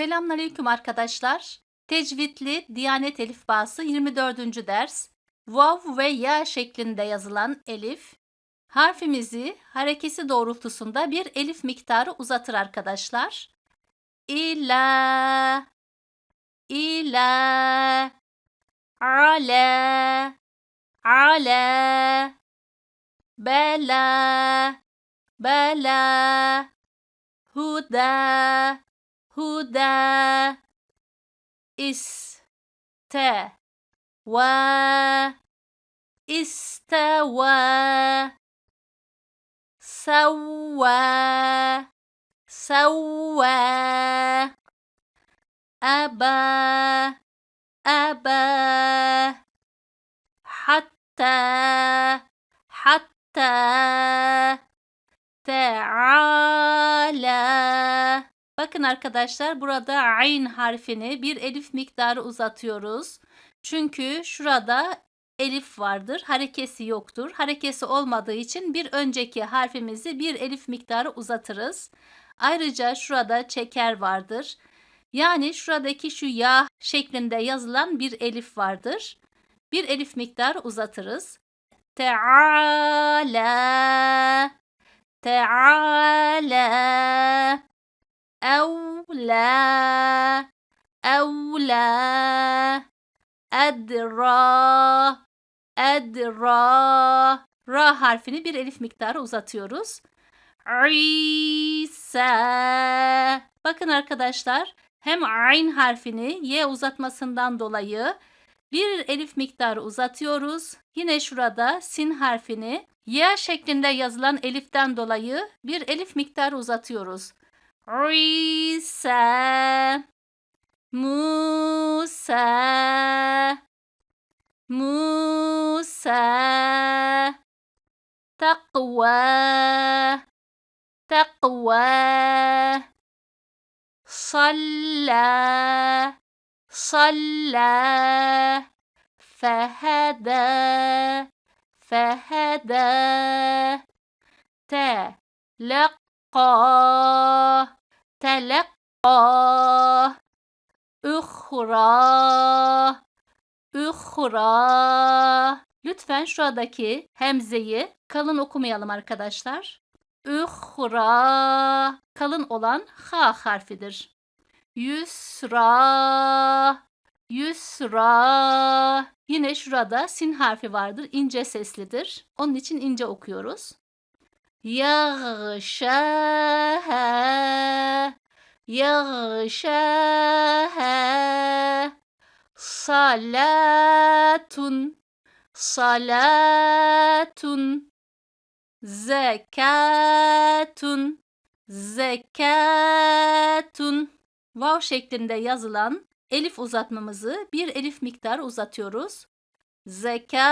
Selamünaleyküm arkadaşlar. Tecvidli Diyanet Elifbası 24. ders. Vav ve ya şeklinde yazılan elif harfimizi harekesi doğrultusunda bir elif miktarı uzatır arkadaşlar. İla İla ala ala bela bela huda huda iste wa istawa سوى سوى أبى أبى حتى حتى تعالى Bakın arkadaşlar burada ayn harfini bir elif miktarı uzatıyoruz. Çünkü şurada elif vardır. Harekesi yoktur. Harekesi olmadığı için bir önceki harfimizi bir elif miktarı uzatırız. Ayrıca şurada çeker vardır. Yani şuradaki şu ya şeklinde yazılan bir elif vardır. Bir elif miktarı uzatırız. Teala Teala Evla Evla Edra Edra Ra harfini bir elif miktarı uzatıyoruz. İsa Bakın arkadaşlar hem ayn harfini y uzatmasından dolayı bir elif miktarı uzatıyoruz. Yine şurada sin harfini y şeklinde yazılan eliften dolayı bir elif miktarı uzatıyoruz. عيسى موسى موسى تقوى تقوى صلى صلى فهدى فهدى تلقى Telaqqa Telaqqa Ühra Ühra Lütfen şuradaki hemzeyi kalın okumayalım arkadaşlar. Ühra kalın olan ha harfidir. Yusra Yusra Yine şurada sin harfi vardır. ince seslidir. Onun için ince okuyoruz. Yağşaha Yağşaha Salatun Salatun. Zekatun Zekatun. Vav şeklinde yazılan elif uzatmamızı bir elif miktarı uzatıyoruz. Zekatun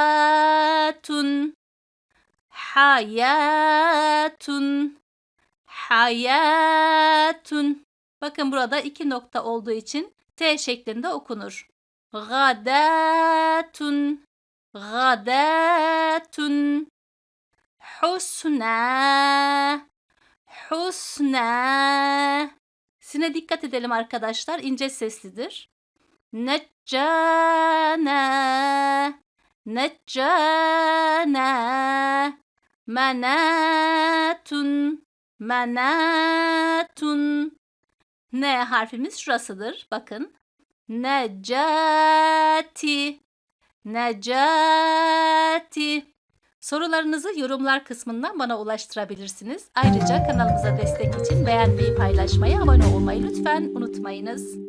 Hayatun. Hayatun. Bakın burada iki nokta olduğu için T şeklinde okunur. Gadatun. Gadatun. Husna. Husna. Sine dikkat edelim arkadaşlar. ince seslidir. Neccana Neccana Manatun Manatun N harfimiz şurasıdır. Bakın. Necati Necati Sorularınızı yorumlar kısmından bana ulaştırabilirsiniz. Ayrıca kanalımıza destek için beğenmeyi, paylaşmayı, abone olmayı lütfen unutmayınız.